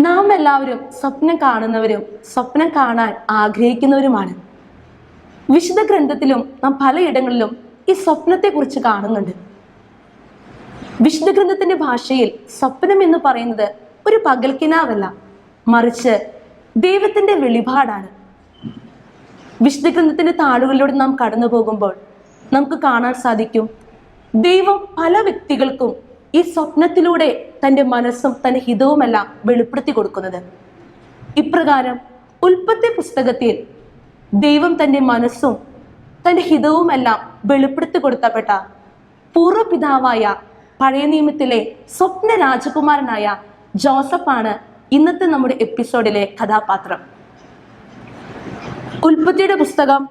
നാം എല്ലാവരും സ്വപ്നം കാണുന്നവരും സ്വപ്നം കാണാൻ ആഗ്രഹിക്കുന്നവരുമാണ്. വിശുദ്ധ ഗ്രന്ഥത്തിലും നാം പലയിടങ്ങളിലും ഈ സ്വപ്നത്തെക്കുറിച്ച് കാണുന്നുണ്ട്. വിശുദ്ധ ഗ്രന്ഥത്തിന്റെ ഭാഷയിൽ സ്വപ്നം എന്ന് പറയുന്നത് ഒരു പകൽക്കിനാവല്ല മറിച്ച് ദൈവത്തിന്റെ വെളിപാടാണ്. വിശുദ്ധ ഗ്രന്ഥത്തിന്റെ താളുകളിലൂടെ നാം കടന്നു പോകുമ്പോൾ നമുക്ക് കാണാൻ സാധിക്കും ദൈവം പല വ്യക്തികൾക്കും ഈ സ്വപ്നത്തിലൂടെ തന്റെ മനസ്സും തന്റെ ഹിതവുമെല്ലാം വെളിപ്പെടുത്തി കൊടുക്കുന്നത്. ഇപ്രകാരം ഉൽപ്പത്തി പുസ്തകത്തിൽ ദൈവം തന്റെ മനസ്സും തന്റെ ഹിതവുമെല്ലാം വെളിപ്പെടുത്തി കൊടുത്തപ്പെട്ട പൂർവപിതാവായ പഴയ നിയമത്തിലെ സ്വപ്ന രാജകുമാരനായ ജോസഫാണ് ഇന്നത്തെ നമ്മുടെ എപ്പിസോഡിലെ കഥാപാത്രം. ഉൽപ്പത്തിയുടെ പുസ്തകം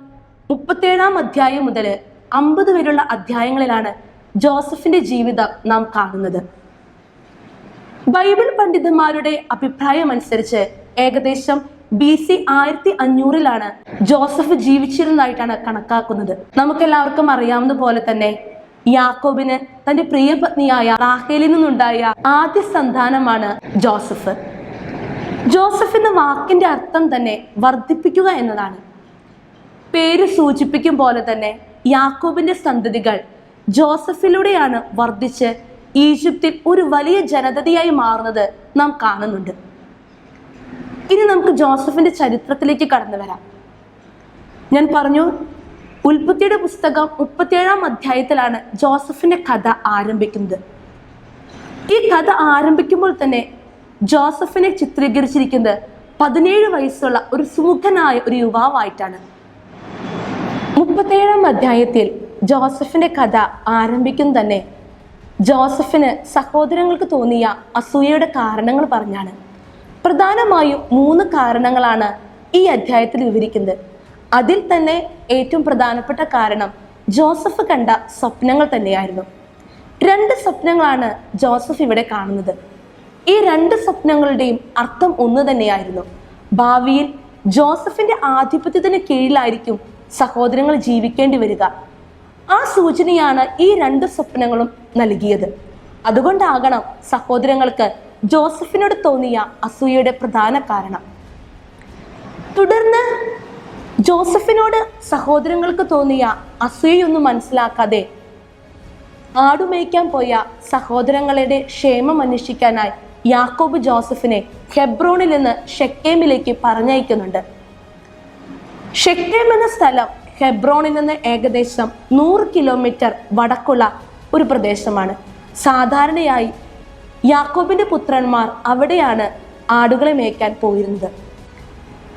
മുപ്പത്തേഴാം അധ്യായം മുതൽ അമ്പത് വരെയുള്ള അധ്യായങ്ങളിലാണ് ജോസഫിന്റെ ജീവിതം നാം കാണുന്നത്. ബൈബിൾ പണ്ഡിതന്മാരുടെ അഭിപ്രായം അനുസരിച്ച് ഏകദേശം ബി സി ആയിരത്തി അഞ്ഞൂറിലാണ് ജോസഫ് ജീവിച്ചിരുന്നതായിട്ടാണ് കണക്കാക്കുന്നത്. നമുക്കെല്ലാവർക്കും അറിയാവുന്ന പോലെ തന്നെ യാക്കോബിന് തന്റെ പ്രിയപത്നിയായ റാഹേലിൽ നിന്നുണ്ടായ ആദ്യ സന്താനമാണ് ജോസഫ്. ജോസഫ് എന്ന വാക്കിന്റെ അർത്ഥം തന്നെ വർദ്ധിപ്പിക്കുക എന്നതാണ്. പേര് സൂചിപ്പിക്കും പോലെ തന്നെ യാക്കോബിന്റെ സന്തതികൾ ജോസഫിലൂടെയാണ് വർദ്ധിച്ച് ഈജിപ്തിൽ ഒരു വലിയ ജനതയായി മാറുന്നത് നാം കാണുന്നുണ്ട്. ഇനി നമുക്ക് ജോസഫിന്റെ ചരിത്രത്തിലേക്ക് കടന്നു വരാം. ഞാൻ പറഞ്ഞു ഉൽപ്പത്തിയുടെ പുസ്തകം മുപ്പത്തിയേഴാം അധ്യായത്തിലാണ് ജോസഫിന്റെ കഥ ആരംഭിക്കുന്നത്. ഈ കഥ ആരംഭിക്കുമ്പോൾ തന്നെ ജോസഫിനെ ചിത്രീകരിച്ചിരിക്കുന്നത് പതിനേഴ് വയസ്സുള്ള ഒരു സുമുഖനായ ഒരു യുവാവായിട്ടാണ്. മുപ്പത്തേഴാം അധ്യായത്തിൽ ജോസഫിന്റെ കഥ ആരംഭിക്കും തന്നെ ജോസഫിന് സഹോദരങ്ങൾക്ക് തോന്നിയ അസൂയയുടെ കാരണങ്ങൾ പറഞ്ഞാണ്. പ്രധാനമായും മൂന്ന് കാരണങ്ങളാണ് ഈ അധ്യായത്തിൽ വിവരിക്കുന്നത്. അതിൽ തന്നെ ഏറ്റവും പ്രധാനപ്പെട്ട കാരണം ജോസഫ് കണ്ട സ്വപ്നങ്ങൾ തന്നെയായിരുന്നു. രണ്ട് സ്വപ്നങ്ങളാണ് ജോസഫ് ഇവിടെ കാണുന്നത്. ഈ രണ്ട് സ്വപ്നങ്ങളുടെയും അർത്ഥം ഒന്ന് തന്നെയായിരുന്നു. ഭാവിയിൽ ജോസഫിന്റെ ആധിപത്യത്തിന് കീഴിലായിരിക്കും സഹോദരങ്ങൾ ജീവിക്കേണ്ടി വരിക. ആ സൂചനയാണ് ഈ രണ്ട് സ്വപ്നങ്ങളും നൽകിയത്. അതുകൊണ്ടാകണം സഹോദരങ്ങൾക്ക് ജോസഫിനോട് തോന്നിയ അസൂയയുടെ പ്രധാന കാരണം. തുടർന്ന് ജോസഫിനോട് സഹോദരങ്ങൾക്ക് തോന്നിയ അസൂയൊന്നും മനസ്സിലാക്കാതെ ആടുമേയ്ക്കാൻ പോയ സഹോദരങ്ങളുടെ ക്ഷേമം അന്വേഷിക്കാനായി യാക്കോബ് ജോസഫിനെ ഹെബ്രോണിൽ നിന്ന് ഷെക്കേമിലേക്ക് പറഞ്ഞയക്കുന്നുണ്ട്. ഷെക്കേം എന്ന സ്ഥലം ഹെബ്രോണിൽ നിന്ന് ഏകദേശം നൂറ് കിലോമീറ്റർ വടക്കുള്ള ഒരു പ്രദേശമാണ്. സാധാരണയായി യാക്കോബിന്റെ പുത്രന്മാർ അവിടെയാണ് ആടുകളെ മേയ്ക്കാൻ പോയിരുന്നത്.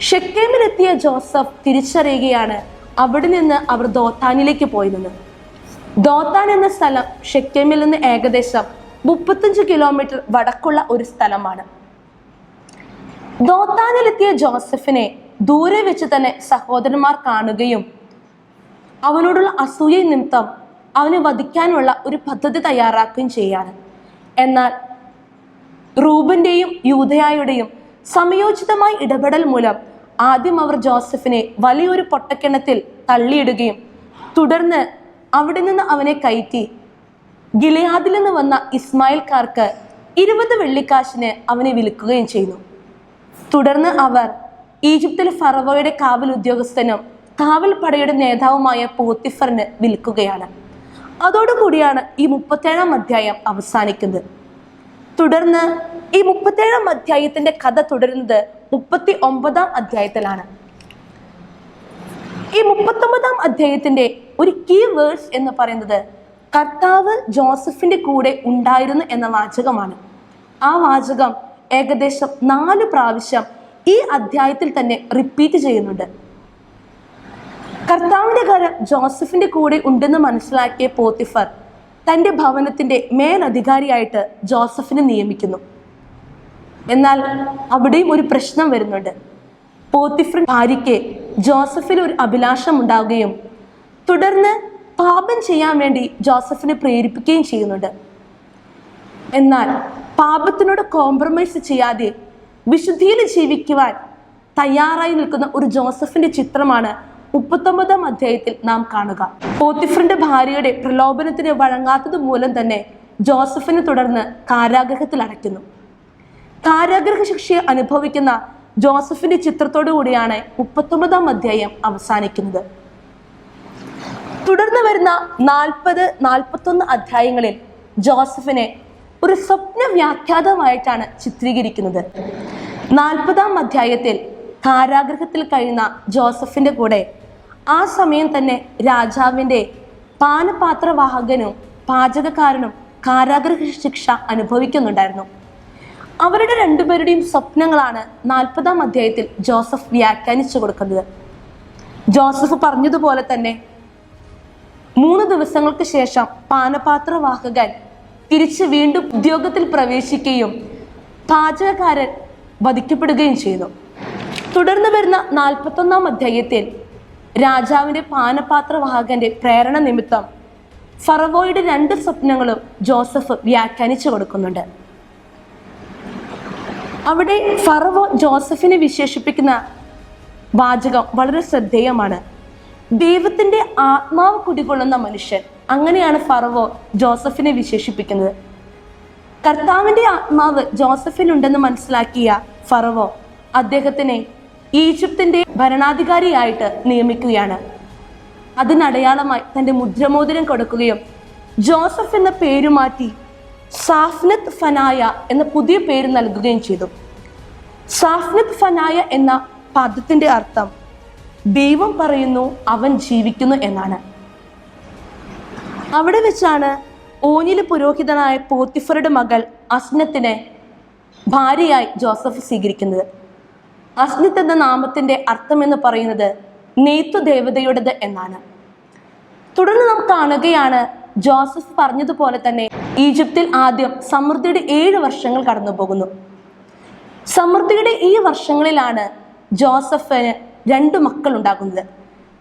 ഷെക്കേമിലെത്തിയ ജോസഫ് തിരിച്ചറിയുകയാണ് അവിടെ നിന്ന് അവർ ദോത്താനിലേക്ക് പോയിരുന്നത്. ദോത്താൻ എന്ന സ്ഥലം ഷെക്കേമിൽ നിന്ന് ഏകദേശം മുപ്പത്തഞ്ച് കിലോമീറ്റർ വടക്കുള്ള ഒരു സ്ഥലമാണ്. ദോത്താനിലെത്തിയ ജോസഫിനെ ദൂരെ വെച്ച് തന്നെ സഹോദരന്മാർ കാണുകയും അവനോടുള്ള അസൂയ നിമിത്തം അവനെ വധിക്കാനുള്ള ഒരു പദ്ധതി തയ്യാറാക്കുകയും ചെയ്യാണ്. എന്നാൽ റൂബന്റെയും യൂതയായുടെയും സമയോചിതമായ ഇടപെടൽ മൂലം ആദ്യം അവർ ജോസഫിനെ വലിയൊരു പൊട്ടക്കിണത്തിൽ തള്ളിയിടുകയും തുടർന്ന് അവിടെ നിന്ന് അവനെ കയറ്റി ഗിലയാദിൽ നിന്ന് വന്ന ഇസ്മായിൽക്കാർക്ക് ഇരുപത് വെള്ളിക്കാശിന് അവനെ വിൽക്കുകയും ചെയ്യുന്നു തുടർന്ന് അവർ ഈജിപ്തിൽ ഫറവോയുടെ കാവൽ ഉദ്യോഗസ്ഥനും കാവൽ പടയുടെ നേതാവുമായ പോത്തിഫറിന് വിൽക്കുകയാണ്. അതോടുകൂടിയാണ് ഈ മുപ്പത്തേഴാം അധ്യായം അവസാനിക്കുന്നത്. തുടർന്ന് ഈ മുപ്പത്തേഴാം അധ്യായത്തിന്റെ കഥ തുടരുന്നത് മുപ്പത്തി ഒമ്പതാം അധ്യായത്തിലാണ്. ഈ മുപ്പത്തൊമ്പതാം അധ്യായത്തിന്റെ ഒരു കീ വേർഡ്സ് എന്ന് പറയുന്നത് കർത്താവ് ജോസഫിന്റെ കൂടെ ഉണ്ടായിരുന്നു എന്ന വാചകമാണ്. ആ വാചകം ഏകദേശം നാല് പ്രാവശ്യം ഈ അധ്യായത്തിൽ തന്നെ റിപ്പീറ്റ് ചെയ്യുന്നുണ്ട്. കർത്താവിന്റെ കരം ജോസഫിന്റെ കൂടെ ഉണ്ടെന്ന് മനസ്സിലാക്കിയ പോത്തിഫർ തന്റെ ഭവനത്തിന്റെ മേലധികാരിയായിട്ട് ജോസഫിനെ നിയമിക്കുന്നു. എന്നാൽ അവിടെയും ഒരു പ്രശ്നം വരുന്നുണ്ട്. പോത്തിഫർ ഭാര്യയ്ക്ക് ജോസഫിന് ഒരു അഭിലാഷം ഉണ്ടാവുകയും തുടർന്ന് പാപം ചെയ്യാൻ വേണ്ടി ജോസഫിനെ പ്രേരിപ്പിക്കുകയും ചെയ്യുന്നുണ്ട്. എന്നാൽ പാപത്തിനോട് കോംപ്രമൈസ് ചെയ്യാതെ വിശുദ്ധിയിൽ ജീവിക്കുവാൻ തയ്യാറായി നിൽക്കുന്ന ഒരു ജോസഫിന്റെ ചിത്രമാണ് മുപ്പത്തൊമ്പതാം അധ്യായത്തിൽ നാം കാണുക. പോത്തിഫറിന്റെ ഭാര്യയുടെ പ്രലോഭനത്തിന് വഴങ്ങാത്തത് മൂലം തന്നെ ജോസഫിനെ തുടർന്ന് കാരാഗ്രഹത്തിൽ അടയ്ക്കുന്നു. കാരാഗ്രഹ ശിക്ഷയെ അനുഭവിക്കുന്ന ജോസഫിന്റെ ചിത്രത്തോടു കൂടിയാണ് മുപ്പത്തൊമ്പതാം അധ്യായം അവസാനിക്കുന്നത്. തുടർന്ന് വരുന്ന നാൽപ്പത് നാൽപ്പത്തൊന്ന് അധ്യായങ്ങളിൽ ജോസഫിനെ ഒരു സ്വപ്ന വ്യാഖ്യാതമായിട്ടാണ് ചിത്രീകരിക്കുന്നത്. നാൽപ്പതാം അധ്യായത്തിൽ കാരാഗ്രഹത്തിൽ കഴിയുന്ന ജോസഫിന്റെ കൂടെ ആ സമയം തന്നെ രാജാവിന്റെ പാനപാത്രവാഹകനും പാചകക്കാരനും കാരാഗ്രഹ ശിക്ഷ അനുഭവിക്കുന്നുണ്ടായിരുന്നു. അവരുടെ രണ്ടുപേരുടെയും സ്വപ്നങ്ങളാണ് നാൽപ്പതാം അധ്യായത്തിൽ ജോസഫ് വ്യാഖ്യാനിച്ചു കൊടുക്കുന്നത്. ജോസഫ് പറഞ്ഞതുപോലെ തന്നെ മൂന്ന് ദിവസങ്ങൾക്ക് ശേഷം പാനപാത്രവാഹകൻ തിരിച്ച് വീണ്ടും ഉദ്യോഗത്തിൽ പ്രവേശിക്കുകയും പാചകക്കാരൻ വധിക്കപ്പെടുകയും ചെയ്തു. തുടർന്ന് വരുന്ന നാൽപ്പത്തൊന്നാം അധ്യായത്തിൽ രാജാവിന്റെ പാനപാത്രവാഹകന്റെ പ്രേരണ നിമിത്തം ഫറവോയുടെ രണ്ട് സ്വപ്നങ്ങളും ജോസഫ് വ്യാഖ്യാനിച്ചു കൊടുക്കുന്നുണ്ട്. അവിടെ ഫറവോ ജോസഫിനെ വിശേഷിപ്പിക്കുന്ന വാചകം വളരെ ശ്രദ്ധേയമാണ്. ദൈവത്തിന്റെ ആത്മാവ് കുടികൊള്ളുന്ന മനുഷ്യൻ അങ്ങനെയാണ് ഫറവോ ജോസഫിനെ വിശേഷിപ്പിക്കുന്നത്. കർത്താവിന്റെ ആത്മാവ് ജോസഫിനുണ്ടെന്ന് മനസ്സിലാക്കിയ ഫറവോ അദ്ദേഹത്തിനെ ഈജിപ്തിന്റെ ഭരണാധികാരിയായിട്ട് നിയമിക്കുകയാണ്. അതിനടയാളമായി തന്റെ മുദ്രമോതിരം കൊടുക്കുകയും ജോസഫ് എന്ന പേര് മാറ്റി സാഫ്നത്ത് ഫനായ എന്ന പുതിയ പേര് നൽകുകയും ചെയ്തു. സാഫ്നത്ത് ഫനായ എന്ന പദത്തിന്റെ അർത്ഥം ദൈവം പറയുന്നു അവൻ ജീവിക്കുന്നു എന്നാണ്. അവിടെ വെച്ചാണ് ഓനിൽ പുരോഹിതനായ പോത്തിഫറുടെ മകൾ അസ്നത്തിനെ ഭാര്യയായി ജോസഫ് സ്വീകരിക്കുന്നത്. അസ്നിത്ത് എന്ന നാമത്തിന്റെ അർത്ഥം എന്ന് പറയുന്നത് നെയ്ത്തു ദേവതയുടേത് എന്നാണ്. തുടർന്ന് നാം കാണുകയാണ് ജോസഫ് പറഞ്ഞതുപോലെ തന്നെ ഈജിപ്തിൽ ആദ്യം സമൃദ്ധിയുടെ ഏഴ് വർഷങ്ങൾ കടന്നു പോകുന്നു സമൃദ്ധിയുടെ ഈ വർഷങ്ങളിലാണ് ജോസഫിന് രണ്ട് മക്കൾ ഉണ്ടാകുന്നത്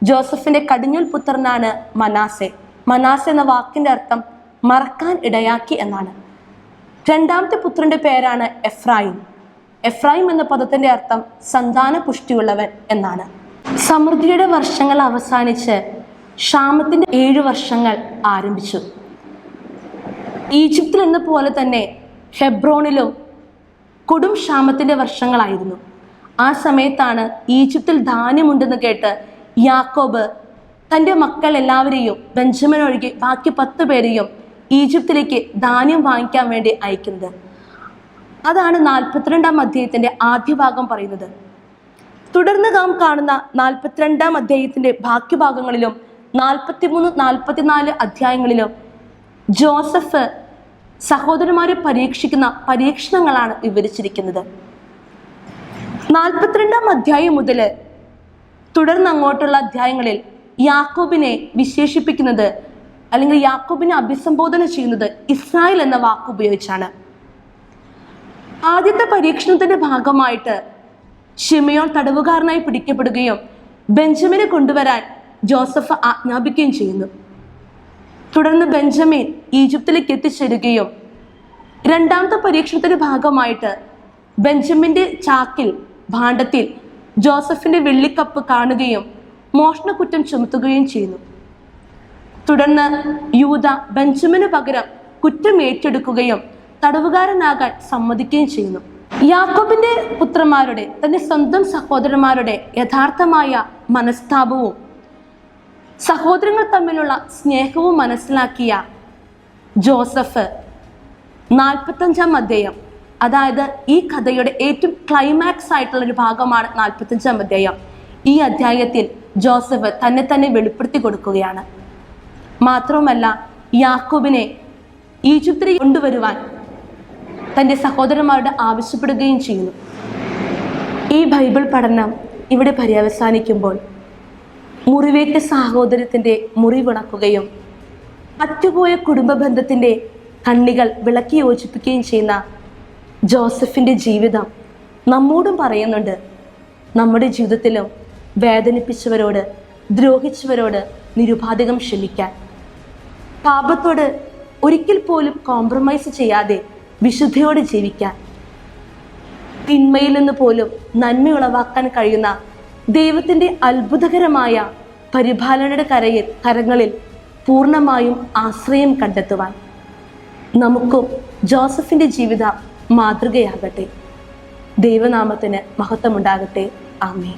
ജോസഫിന്റെ കടിഞ്ഞൂൽ പുത്രനാണ് മനാസെ. മനാസെ എന്ന വാക്കിന്റെ അർത്ഥം മറക്കാൻ ഇടയാക്കി എന്നാണ്. രണ്ടാമത്തെ പുത്രന്റെ പേരാണ് എഫ്രായിം. എഫ്രായിം എന്ന പദത്തിന്റെ അർത്ഥം സന്താന പുഷ്ടിയുള്ളവൻ എന്നാണ്. സമൃദ്ധിയുടെ വർഷങ്ങൾ അവസാനിച്ച് ക്ഷാമത്തിന്റെ ഏഴ് വർഷങ്ങൾ ആരംഭിച്ചു. ഈജിപ്തിൽ എന്ന പോലെ തന്നെ ഹെബ്രോണിലും കൊടും ക്ഷാമത്തിന്റെ വർഷങ്ങളായിരുന്നു. ആ സമയത്താണ് ഈജിപ്തിൽ ധാന്യമുണ്ടെന്ന് കേട്ട് യാക്കോബ് തന്റെ മക്കൾ എല്ലാവരെയും ബെഞ്ചമിൻ ഒഴികെ ബാക്കി പത്ത് പേരെയും ഈജിപ്തിലേക്ക് ധാന്യം വാങ്ങിക്കാൻ വേണ്ടി അയക്കുന്നത്. അതാണ് നാൽപ്പത്തിരണ്ടാം അധ്യായത്തിന്റെ ആദ്യ ഭാഗം പറയുന്നത്. തുടർന്ന് നാം കാണുന്ന നാൽപ്പത്തിരണ്ടാം അധ്യായത്തിന്റെ ബാക്കി ഭാഗങ്ങളിലും നാൽപ്പത്തിമൂന്ന് നാൽപ്പത്തിനാല് അധ്യായങ്ങളിലും ജോസഫ് സഹോദരന്മാരെ പരീക്ഷിക്കുന്ന പരീക്ഷണങ്ങളാണ് വിവരിച്ചിരിക്കുന്നത്. നാൽപ്പത്തിരണ്ടാം അധ്യായം മുതൽ തുടർന്ന് അങ്ങോട്ടുള്ള അധ്യായങ്ങളിൽ യാക്കോബിനെ വിശേഷിപ്പിക്കുന്നത് അല്ലെങ്കിൽ യാക്കോബിനെ അഭിസംബോധന ചെയ്യുന്നത് ഇസ്രായേൽ എന്ന വാക്ക് ഉപയോഗിച്ചാണ്. ആദ്യത്തെ പരീക്ഷണത്തിന്റെ ഭാഗമായിട്ട് ഷിമയോൻ തടവുകാരനായി പിടിക്കപ്പെടുകയും ബെഞ്ചമിനെ കൊണ്ടുവരാൻ ജോസഫ് ആജ്ഞാപിക്കുകയും ചെയ്യുന്നു. തുടർന്ന് ബെഞ്ചമിൻ ഈജിപ്തിലേക്ക് എത്തിച്ചേരുകയും രണ്ടാമത്തെ പരീക്ഷണത്തിന്റെ ഭാഗമായിട്ട് ബെഞ്ചമിന്റെ ചാക്കിൽ ഭാണ്ഡത്തിൽ ജോസഫിന്റെ വെള്ളിക്കപ്പ് കാണുകയും മോഷണക്കുറ്റം ചുമത്തുകയും ചെയ്യുന്നു. തുടർന്ന് യൂത ബെഞ്ചമിന് പകരം കുറ്റം ഏറ്റെടുക്കുകയും തടവുകാരനാകാൻ സമ്മതിക്കുകയും ചെയ്യുന്നു. യാക്കോബിന്റെ പുത്രന്മാരുടെ തന്റെ സ്വന്തം സഹോദരന്മാരുടെ യഥാർത്ഥമായ മനസ്താപവും സഹോദരങ്ങൾ തമ്മിലുള്ള സ്നേഹവും മനസ്സിലാക്കിയ ജോസഫ്. നാൽപ്പത്തഞ്ചാം അധ്യായം. അതായത് ഈ കഥയുടെ ഏറ്റവും ക്ലൈമാക്സ് ആയിട്ടുള്ള ഒരു ഭാഗമാണ് നാൽപ്പത്തഞ്ചാം അധ്യായം. ഈ അധ്യായത്തിൽ ജോസഫ് തന്നെ തന്നെ വെളിപ്പെടുത്തി കൊടുക്കുകയാണ്. മാത്രവുമല്ല യാക്കോബിനെ ഈജിപ്തിൽ കൊണ്ടുവരുവാൻ തന്റെ സഹോദരന്മാരോട് ആവശ്യപ്പെടുകയും ചെയ്യുന്നു. ഈ ബൈബിൾ പഠനം ഇവിടെ പര്യവസാനിക്കുമ്പോൾ മുറിവേറ്റ സഹോദരത്തിന്റെ മുറിവിണക്കുകയും അറ്റുപോയ കുടുംബ ബന്ധത്തിന്റെ കണ്ണികൾ വിളക്കി യോജിപ്പിക്കുകയും ചെയ്യുന്ന ജോസഫിന്റെ ജീവിതം നമ്മോടും പറയുന്നുണ്ട്. നമ്മുടെ ജീവിതത്തിലും വേദനിപ്പിച്ചവരോട് ദ്രോഹിച്ചവരോട് നിരുപാധികം ക്ഷമിക്കാൻ. പാപത്തോട് ഒരിക്കൽ പോലും കോംപ്രമൈസ് ചെയ്യാതെ വിശുദ്ധിയോടെ ജീവിക്കാൻ. തിന്മയിൽ നിന്ന് പോലും നന്മ ഉളവാക്കാൻ കഴിയുന്ന ദൈവത്തിന്റെ അത്ഭുതകരമായ പരിപാലനയുടെ കരയിൽ കരങ്ങളിൽ പൂർണമായും ആശ്രയം കണ്ടെത്തുവാൻ നമുക്കും ജോസഫിന്റെ ജീവിതം മാതൃകയാകട്ടെ. ദൈവനാമത്തിന് മഹത്വമുണ്ടാകട്ടെ. ആമേ